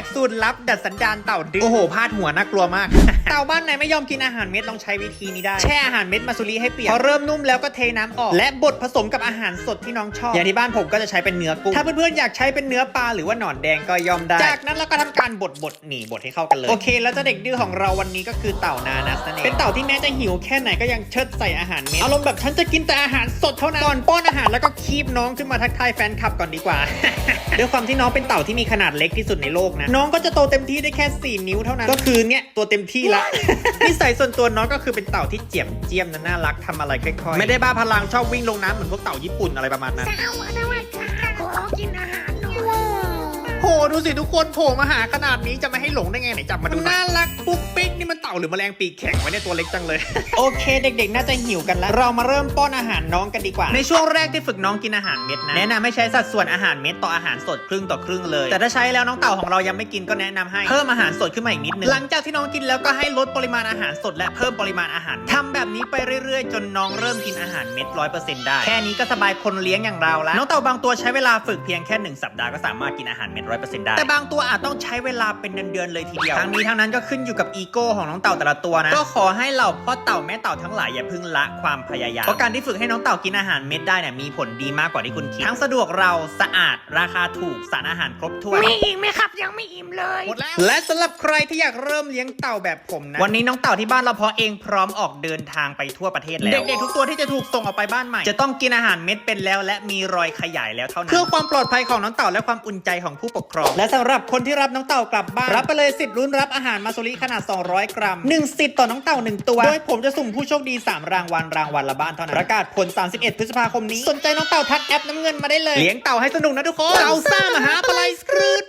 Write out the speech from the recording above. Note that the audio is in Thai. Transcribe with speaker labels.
Speaker 1: กสูตรลับดัดสันดานเต่าดื้อโอ้โหพาดหัวน่ากลัวมาก เต่าบ้านไหนไม่ยอมกินอาหารเม็ดลองใช้วิธีนี้ได้ แช่อาหารเม็ดมาซุรีให้เปียกพอเริ่มนุ่มแล้วก็เทน้ำออก และบดผสมกับอาหารสดที่น้องชอบ อย่างที่บ้านผมก็จะใช้เป็นเนื้อกุ้งถ้าเพื่อนๆอยากใช้เป็นเนื้อปลาหรือว่าหนอนแดงก็ยอมได้ จากนั้นเราก็ทำการบดบดหนีบดให้เข้ากันเลยโอเค แล้วเจะเด็กดื้อของเราวันนี้ก็คือเต่านานัสนั่นเองเป็นเต่าที่แม้จะหิวแค่ไหนก็ยังเชิดใส่อาหารเม็ดอารมณ์แบบฉันจะกินแต่อาหารสดเท่านั้นก่อนป้อนอาหารแล้วก็คีบน้องขึ้นมาทักทายแฟนคลับก่อนดีกว่าด้วยความที่น้องเป็นเต่าที่มีขนาดเล็กที่สุดในโลกนะน้องก็จะโตเต็มที่ได้แค่ 4 นิ้วเท่านั้น ก็คือเนี่ยตัวเต็มที่ละ นิสัยส่วนตัวน้องก็คือเป็นเต่าที่เจียมเจียมนะน่ารักทำอะไรค่อยๆ ไม่ได้บ้าพลังชอบวิ่งลงน้ำเหมือนพวกเต่าญี่ปุ่นอะไรประมาณนั้น
Speaker 2: เอามาด้วยค่ะขอกินอาหารหน่อย
Speaker 1: โหดูสิทุกคนโผล่มาหาขนาดนี้จะไม่ให้หลงได้ไงไหนจับมาดูน่ารักปุ๊กปิ๊กนี่มันเต่าหรือแมลงปีกแข็งไว้ในยตัวเล็กจังเลย โอเค เด็กๆ น่าจะหิวกันแล้ว เรามาเริ่มป้อนอาหารน้องกันดีกว่า ในช่วงแรกที่ฝึกน้องกินอาหารเม็ดนะ แนะนำให้ใช้สัดส่วนอาหารเม็ดต่ออาหารสดครึ่งต่อครึ่งเลย แต่ถ้าใช้แล้วน้องเต่าของเรายังไม่กินก็แนะนำให้เพิ่มอาหารสดขึ้นมาอีกนิดนึง หลังจากที่น้องกินแล้วก็ให้ลดปริมาณอาหารสดและเพิ่มปริมาณอาหารทำแบบนี้ไปเรื่อยๆ จนน้องเริ่มกินอาหารเม็ดร้อยเปอร์เซ็นต์ได้ แค่นี้ก็สบายคนเลี้ยงอย่างเราแล้ว น้องเต่าบางตัวใช้เวลาฝึกเพียงแค่หนึ่งสัปดาห์ก็สามารถกินอาหารเม็ดร้อยเปอร์เซ็นต์ได้ แต่บางตัวอาจต้องใช้เวลาเป็นเดือนๆเลยทีเดียว ทั้งนี้ทั้งนั้นก็ขึ้นอยู่กับอีโก้ของน้องเต่าแต่ละตัวนะ ก็ขอให้เหล่าพ่อเต่าแม่เต่าทั้งหลายอย่าเพิ่งละความพยายาม เพราะการที่ฝึกให้น้องเต่ากินอาหารเม็ดได้เนี่ยมีผลดีมากกว่าที่คุณคิด ทั้งสะดวกเราสะอาดราคาถูกสารอาหารครบถ้วน
Speaker 2: มีอีกไหมครับยังไม่อิ่มเลย
Speaker 1: หมด แล้วและสำหรับใครที่อยากเริ่มเลี้ยงเต่าแบบผมนะ วันนี้น้องเต่าที่บ้านเราเพาะเองพร้อมออกเดินทางไปทั่วประเทศแล้ว เด็กๆทุกตัวที่จะถูกส่งออกไปบ้านใหม่ จะต้องกินอาหารเม็ดเป็นแล้ว และมีรอยขยายแล้วเท่านั้นเพื่อความปลอดภัยของน้องเต่าและความอุ่นใจของผู้ปกครอง และสำหรับคนที่รับน้องเต่ากลับบ้านรับไปเลยสิทธิ์ลุ้นรับอาหารมาโซลิขนาด 200 กรัม1สิทธิ์ต่อน้องเต่า 1 ตัวโดยผมจะสุ่มผู้โชคดี 3 รางวัลรางวัลละบ้านเท่านั้นประกาศผล 31 พฤษภาคมนี้สนใจน้องเต่าทักแอปน้ำเงินมาได้เลยเลี้ยงเต่าให้สนุกนะทุกคนเต่าซ่ามหาปลายสครืด